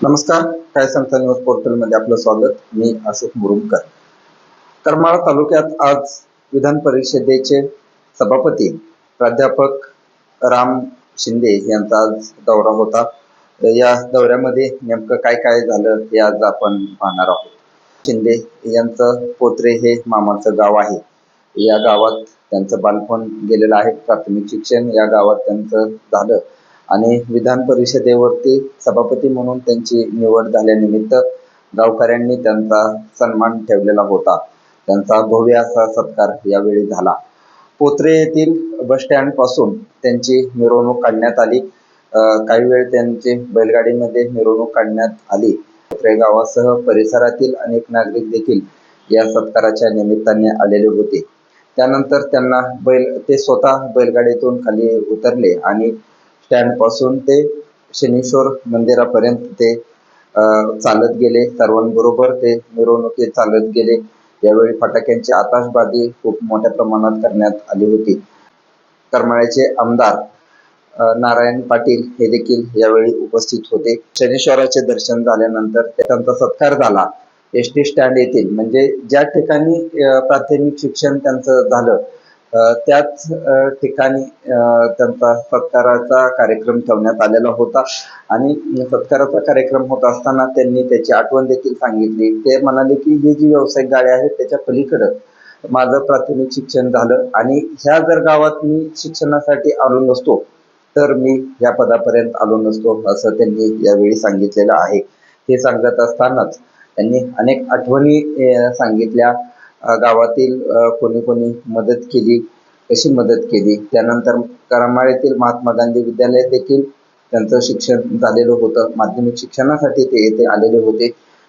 नमस्कार काय सांगता न्यूज पोर्टलमध्ये आपलं स्वागत. मी अशोक मुरुमकर. करमाळा तालुक्यात आज विधान परिषदेचे सभापती प्राध्यापक राम शिंदे यांचा आज दौरा होता. या दौऱ्यामध्ये नेमकं काय काय झालं हे आज आपण पाहणार आहोत. शिंदे यांचं पोत्रे हे मामाचं गाव आहे. या गावात त्यांचं बालपण गेलेलं आहे. प्राथमिक शिक्षण या गावात त्यांचं झालं. आणि विधान परिषदेवरती सभापती म्हणून त्यांची निवड झाल्यानिमित्त गावकऱ्यांनी त्यांचा सन्मान ठेवलेला होता. त्यांचा भव्य असा सत्कार यावेळी झाला. पोत्रे येथील बस स्टँडपासून त्यांची मिरवणूक काढण्यात आली. काही वेळ त्यांची बैलगाडीमध्ये मिरवणूक काढण्यात आली. पोत्रे गावासह परिसरातील अनेक नागरिक देखील या सत्काराच्या निमित्ताने आलेले होते. त्यानंतर त्यांना बैल ते स्वतः बैलगाडीतून खाली उतरले आणि स्टँडपासून ते शनीश्वर मंदिरापर्यंत ते चालत गेले. सर्वांबरोबर ते मिरवणुकी चालत गेले. यावेळी फटाक्यांची आताशबाजी खूप मोठ्या प्रमाणात करण्यात आली होती. करमाळ्याचे आमदार नारायण पाटील हे देखील यावेळी उपस्थित होते. शनेश्वराचे दर्शन झाल्यानंतर त्यांचा सत्कार झाला. एस टी स्टँड येथील म्हणजे ज्या ठिकाणी प्राथमिक शिक्षण त्यांचं झालं त्याच ठिकाणी त्यांचा सत्काराचा कार्यक्रम ठेवण्यात आलेला होता. आणि सत्काराचा कार्यक्रम होत असताना त्यांनी त्याची आठवण देखील सांगितली. ते म्हणाले की ही जी व्यावसायिक गाडी आहे त्याच्या पलीकडं माझं प्राथमिक शिक्षण झालं. आणि ह्या जर गावात मी शिक्षणासाठी आलो नसतो तर मी या पदापर्यंत आलो नसतो असं त्यांनी यावेळी सांगितलेलं आहे. हे सांगत असतानाच त्यांनी अनेक आठवणी सांगितल्या. गावातील कोणी कोणी मदत केली कशी मदत केली? त्यानंतर करमाळ येथील महात्मा गांधी विद्यालय देखील त्यांचं शिक्षण झालेलं होतं. माध्यमिक शिक्षणासाठी ते येथे आलेले होते.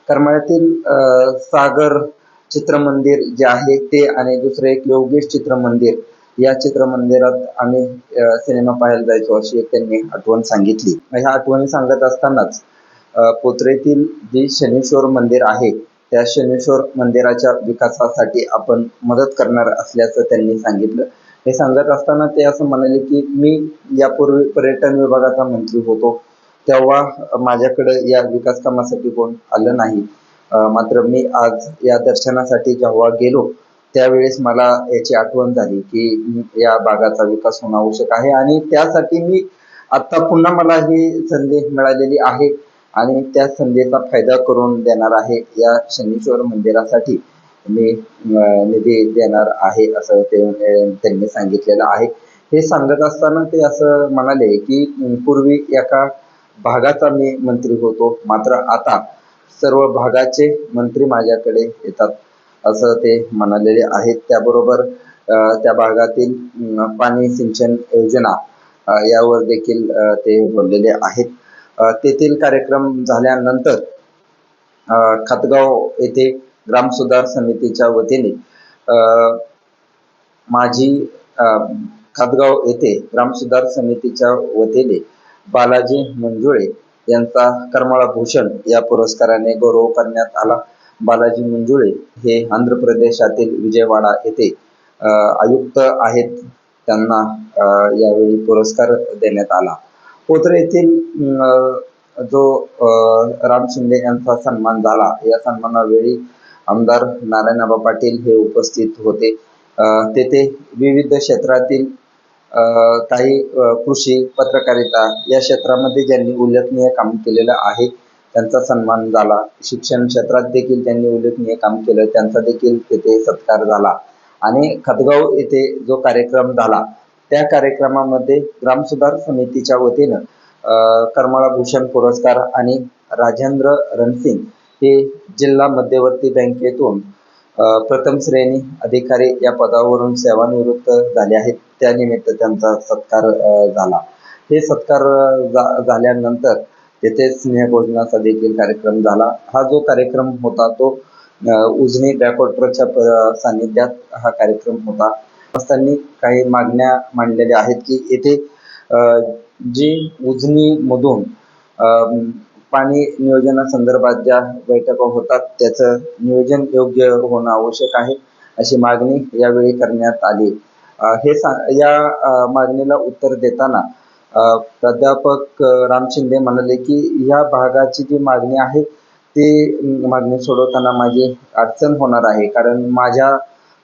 करमाळ्यातील सागर चित्रमंदिर जे आहे ते आणि दुसरे एक योगेश चित्रमंदिर या चित्रमंदिरात आम्ही सिनेमा पाहायला जायचो अशी एक त्यांनी आठवण सांगितली. ह्या आठवणी सांगत असतानाच पोत्रेतील जे शनीश्वर मंदिर आहे त्या शनेश्वर मंदिराच्या विकासासाठी आपण मदत करणार असल्याचं त्यांनी सांगितलं. हे सांगत असताना ते असं म्हणाले की मी यापूर्वी पर्यटन विभागाचा मंत्री होतो. तेव्हा माझ्याकडे या विकास कामासाठी कोण आलं नाही. मात्र मी आज या दर्शनासाठी जेव्हा गेलो त्यावेळेस मला याची आठवण झाली की या भागाचा विकास होणं आवश्यक आहे. आणि त्यासाठी मी आता पुन्हा मला ही संधी मिळालेली आहे. आणि त्या संधीचा फायदा करून देणार आहे या शनीश्वर मंदिरासाठी मी निधी देणार आहे असं ते त्यांनी सांगितलेलं आहे. हे सांगत असताना ते असं म्हणाले की पूर्वी एका भागाचा मी मंत्री होतो मात्र आता सर्व भागाचे मंत्री माझ्याकडे येतात असं ते म्हणालेले आहेत. त्याबरोबर त्या भागातील पाणी सिंचन योजना यावर देखील ते बोललेले आहेत. तेथील कार्यक्रम झाल्यानंतर खातगाव येथे ग्राम सुधार समितीच्या वतीने अं, माझी खातगाव येथे ग्राम सुधार समितीच्या वतीने बालाजी मंजुळे यांचा करमाळा भूषण या पुरस्काराने गौरव करण्यात आला. बालाजी मंजुळे हे आंध्र प्रदेशातील विजयवाडा येथे अं, आयुक्त आहेत. त्यांना यावेळी पुरस्कार देण्यात आला. पोत्र येथील जो राम शिंदे यांचा सन्मान झाला या सन्मानावेळी आमदार नारायणबा पाटील हे उपस्थित होते. तेथे विविध क्षेत्रातील काही कृषी पत्रकारिता या क्षेत्रामध्ये ज्यांनी उल्लेखनीय काम केलेलं आहे त्यांचा सन्मान झाला. शिक्षण क्षेत्रात देखील त्यांनी उल्लेखनीय काम केलं त्यांचा देखील तेथे सत्कार झाला. आणि खतगाव येथे जो कार्यक्रम झाला त्या कार्यक्रमामध्ये ग्रामसुधार समितीच्या वतीनं करमाळा भूषण पुरस्कार आणि राजेंद्र रणसिंग हे जिल्हा मध्यवर्ती बँकेतून प्रथम श्रेणी अधिकारी या पदावरून सेवानिवृत्त झाले आहेत. त्यानिमित्त त्यांचा सत्कार झाला. हे सत्कार झाल्यानंतर तेथे स्नेहभोजनाचा देखील कार्यक्रम झाला. हा जो कार्यक्रम होता तो उजनी बॅकवॉटरच्या सान्निध्यात सानिध्यात हा कार्यक्रम होता. त्यांनी काही मागण्या मांडलेल्या आहेत की येथे जी उजनीमधून पाणी नियोजनासंदर्भात ज्या बैठका होतात त्याचं नियोजन योग्य होणं आवश्यक आहे अशी मागणी यावेळी करण्यात आली. हे सा या मागणीला उत्तर देताना प्राध्यापक राम शिंदे म्हणाले की या भागाची जी मागणी आहे ती मागणी सोडवताना माझी अडचण होणार आहे. कारण माझ्या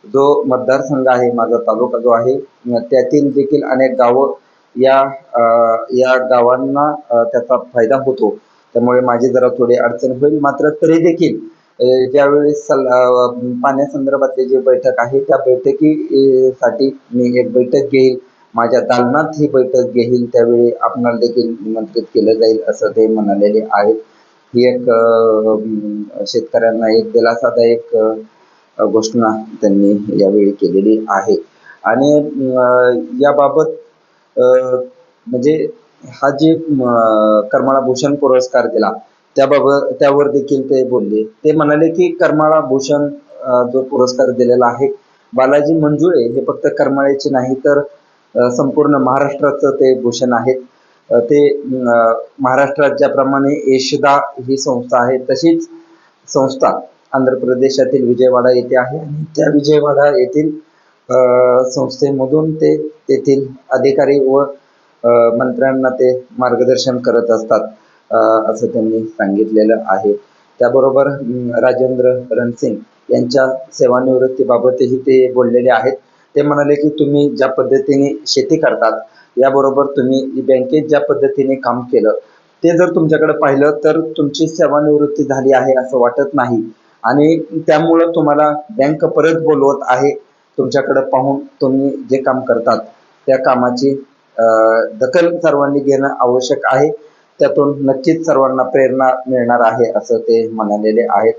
जो मतदारसंघ आहे माझा तालुका जो आहे त्यातील देखील अनेक गावं या या गावांना त्याचा फायदा होतो. त्यामुळे माझी जरा थोडी अडचण होईल. मात्र तरी देखील ज्यावेळेस सल पाण्यासंदर्भातली जी बैठक आहे त्या बैठकीसाठी मी एक बैठक घेईल. माझ्या दालनात ही बैठक घेईल. त्यावेळी आपणाला देखील निमंत्रित केलं जाईल असं ते म्हणालेले आहेत. ही एक शेतकऱ्यांना एक दिलासादायक घोषणा त्यांनी यावेळी केलेली आहे. आणि याबाबत म्हणजे हा जे करमाळा भूषण पुरस्कार दिला त्याबाबत त्यावर देखील ते बोलले. ते म्हणाले की करमाळा भूषण जो पुरस्कार दिलेला आहे बालाजी मंजुळे हे फक्त करमाळ्याचे नाही तर संपूर्ण महाराष्ट्राचं ते भूषण आहेत. ते महाराष्ट्रात ज्याप्रमाणे यशदा ही संस्था आहे. तशीच संस्था आंध्र प्रदेशातील विजयवाडा येथे आहे आणि त्या विजयवाडा येथील संस्थेमधून ते तेथील अधिकारी व मंत्र्यांना ते मार्गदर्शन करत असतात असं त्यांनी सांगितलेलं आहे. त्याबरोबर राजेंद्र रणसिंग यांच्या सेवानिवृत्तीबाबतही ते बोललेले आहेत. ते म्हणाले की तुम्ही ज्या पद्धतीने शेती करतात याबरोबर तुम्ही बँकेत ज्या पद्धतीने काम केलं ते जर तुमच्याकडे पाहिलं तर तुमची सेवानिवृत्ती झाली आहे असं वाटत नाही. आणि त्यामुळं तुम्हाला बँक परत बोलवत आहे तुमच्याकडे पाहून तुम्ही जे काम करतात त्या कामाची दखल सर्वांनी घेणं आवश्यक आहे. त्यातून नक्कीच सर्वांना प्रेरणा मिळणार आहे असं ते म्हणालेले आहेत.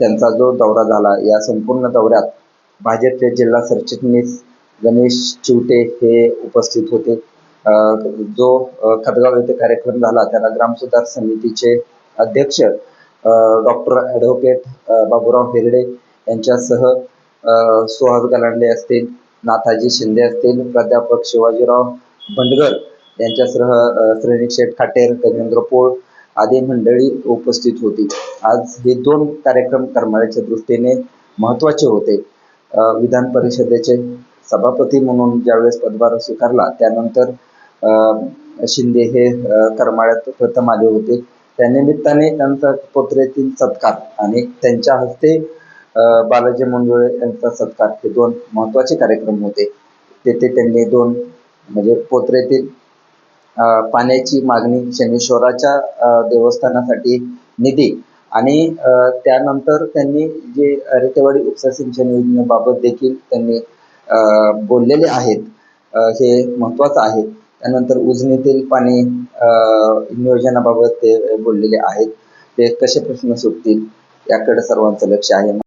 त्यांचा जो दौरा झाला या संपूर्ण दौऱ्यात भाजपचे जिल्हा सरचिटणीस गणेश चिवटे हे उपस्थित होते. जो खतगाव येथे कार्यक्रम झाला त्याला ग्रामसुधार समितीचे अध्यक्ष डॉक्टर ॲडव्होकेट बाबूराव हिरडे यांच्यासह सुहास गलांडे असतील नाथाजी शिंदे असतील प्राध्यापक शिवाजीराव भंडगर यांच्यासह अ, श्रेणिक शेठ खाटेर गजेंद्र पोळ आदी मंडळी उपस्थित होती. आज हे दोन कार्यक्रम करमाळ्याच्या दृष्टीने महत्त्वाचे होते. विधान परिषदेचे सभापती म्हणून ज्यावेळेस पदभार स्वीकारला त्यानंतर शिंदे हे करमाळ्यात प्रथम आले होते. त्यानिमित्ताने त्यांचा पोत्रेतील सत्कार आणि त्यांच्या हस्ते बालाजी मंजुळे यांचा सत्कार हे दोन महत्त्वाचे कार्यक्रम होते. तेथे त्यांनी दोन म्हणजे पोत्रेतील पाण्याची मागणी शनीश्वराच्या देवस्थानासाठी निधी आणि त्यानंतर त्यांनी जे रेतेवाडी उपसा सिंचन योजनेबाबत देखील त्यांनी बोललेले आहेत हे महत्त्वाचं आहे. त्यानंतर उजनीतील पाणी नियोजनाबाबत ते बोललेले आहेत. ते कसे प्रश्न सुटतील याकडे सर्वांचं लक्ष आहे.